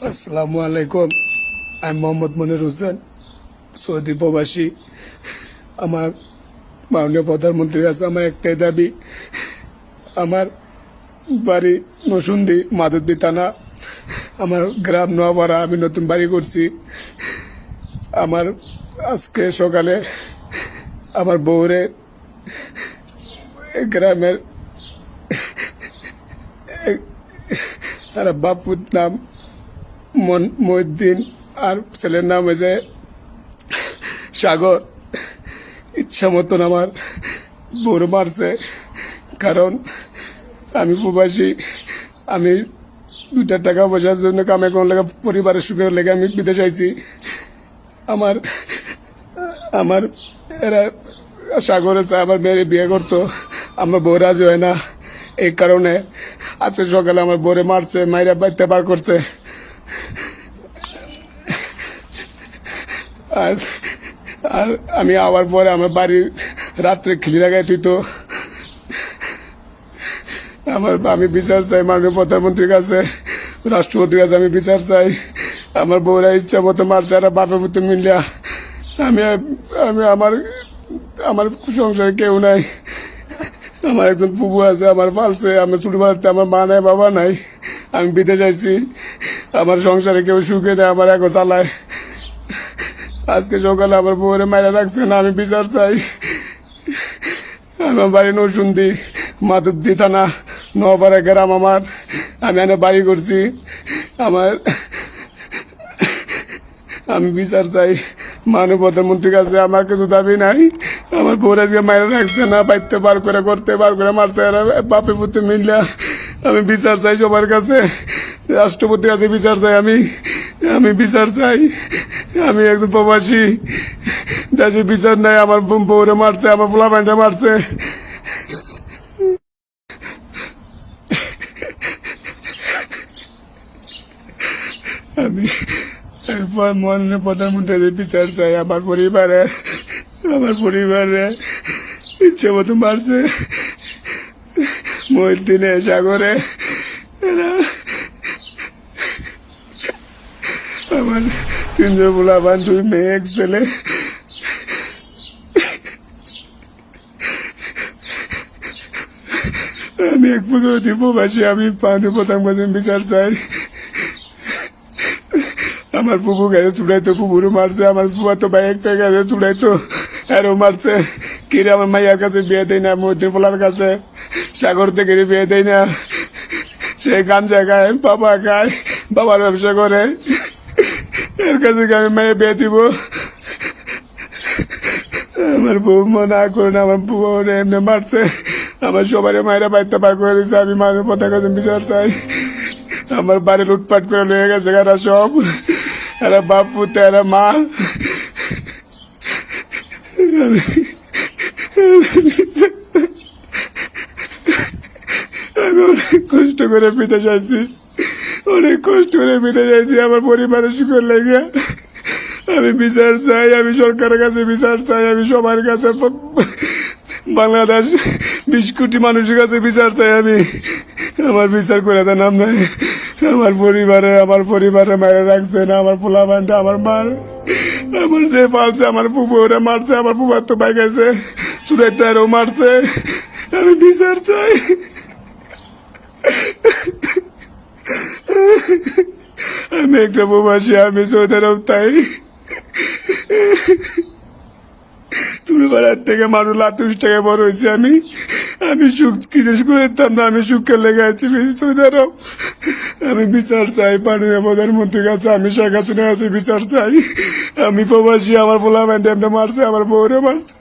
আসসালামু আলাইকুম আমি মোহাম্মদ মনির হোসেন সৌদি প্রবাসী আমার মাননীয় প্রধানমন্ত্রীর কাছে আমার একটাই দাবি আমার বাড়ি নসুন্দি মাধবদী থানা আমার গ্রাম নোয়াপাড়া আমি নতুন বাড়ি করছি আমার আজকে সকালে আমার বউরে গ্রামের বাপুর নাম মহিউদ্দিন আর ছেলের নাম হয়েছে সাগর। ইচ্ছা মতন আমার বউর মারছে, কারণ আমি প্রবাসী। আমি দুটা টাকা পয়সার জন্য কামে কোন লেগে পরিবারের সুখের লেগে আমি বিদেশ আইছি। আমার আমার এরা সাগরে আমার মেয়ের বিয়ে করতো, আমার বউ রাজি হয় না। এই কারণে আজকে সকালে আমার বউরে মারছে, মাইরা বাড়িতে পার করছে। আর আর আমি আবার পরে আমার বাড়ি রাত্রে খিলি লাগাই তুই তো। আমার, আমি বিচার চাই, মাননীয় প্রধানমন্ত্রীর কাছে। রাষ্ট্রপতির কাছে আমি বিচার চাই। আমার বউরা ইচ্ছা মতো মারছে আর বাপের পুত্র মিলিয়া আমি আমি আমার আমার সংসারে কেউ নাই। আমার একজন পুবু আছে, আমার পালছে, আমার ছোটবেলাতে আমার মা নাই, বাবা নাই। আমি বিদেশ আইছি। আমার সংসারে কেউ সুখে নেই আমার এখন চালায়। আজকে সকালে আমার বউরে মাইরা রাখছে না, আমি বিচার চাই। আমার বাড়ি নসুন্দি মাধবদি থানা নপাড়া গ্রাম আমার। আমি এনে বাড়ি করছি। আমার আমি বিচার চাই। মানব প্রধানমন্ত্রীর কাছে আমার কিছু দাবি নাই। আমার বউর আজকে মায়েরা রাখছে না বাইতে বার করে করতে বার করে মারতে বাপে পুতে মিললে। আমি বিচার চাই সবার কাছে। রাষ্ট্রপতির আছে, বিচার চাই আমি। আমি বিচার চাই। আমি একজন প্রবাসী। দেশে বিচার নাই, আমার বউরে মারছে, আমার পোলা প্যান্টে মারছে। আমি মনে প্রধানমন্ত্রীর বিচার চাই, আমার পরিবারে। আমার পরিবারে। ইচ্ছে মতো মারছে। মহিদিনে সাগরে। এরা আমার তিনজন বলা দুই মেয়ে এক ছেলে। আমি এক পুজো প্রবাসী আমি পানি প্রথম বিচার চাই। আমার পুবু গেছে চুড়াইতো পুবুরও মারছে, আমার ফুয়া তো ভাই একটা গেছে চুড়াইতো আরও মারছে। কিরে আমার মাইয়ার কাছে বিয়ে দেয় না মধ্যে পোলার কাছে। সাগর থেকে বিয়ে দেয় না। সে গাঞ্জা খায় বাবা খায় বাবার ব্যবসা করে। এর কাছে আমি মাইয়া বিয়ে দিব। আমার বউ মনে করে না, আমার বউ এমনি মারছে। আমার সবাই মায়েরা বাড়িতে পার করে দিচ্ছে আমি মায়ের পথে কাছে বিচার চাই। আমার বাড়ি লুটপাট করে লয়ে গেছে এরা সব। এরা বাপ, পুতে, এরা মা। আমি অনেক কষ্ট করে পিতে চাইছি অনেক কষ্ট করে পিতে চাইছি, আমার পরিবারের সুখের লেগে। আমি বিচার চাই, আমি সরকারের কাছে বিচার চাই, আমি সবার কাছে বাংলাদেশ বিশ কোটি মানুষের কাছে বিচার চাই আমি। আমার বিচার করে দেন আপনি। আমার পরিবারে আমার পরিবারে মেরে রাখছে না আমার পোলা বান্ডা আমার মার। আমার যে পালছে, আমার পুবু ওরা মারছে, আমার পুবার তো পাই গেছে চুরের তারও মারছে। আমি বিচার চাই। আমি একটা প্রবাসী আমি সৌদি তাই তুমি বেড়ার থেকে মানুষ লাতুশ থেকে বড় হয়েছে আমি আমি সুখ কিছু করতাম না আমি সুখে লেগে আছি সৌদি আমি বিচার চাই পানীয় প্রধানমন্ত্রীর কাছে আমি শেখ হাসিনার কাছে বিচার চাই আমি প্রবাসী আমার পোলা ব্যান্ডে মারছে আমার বউরে মারছে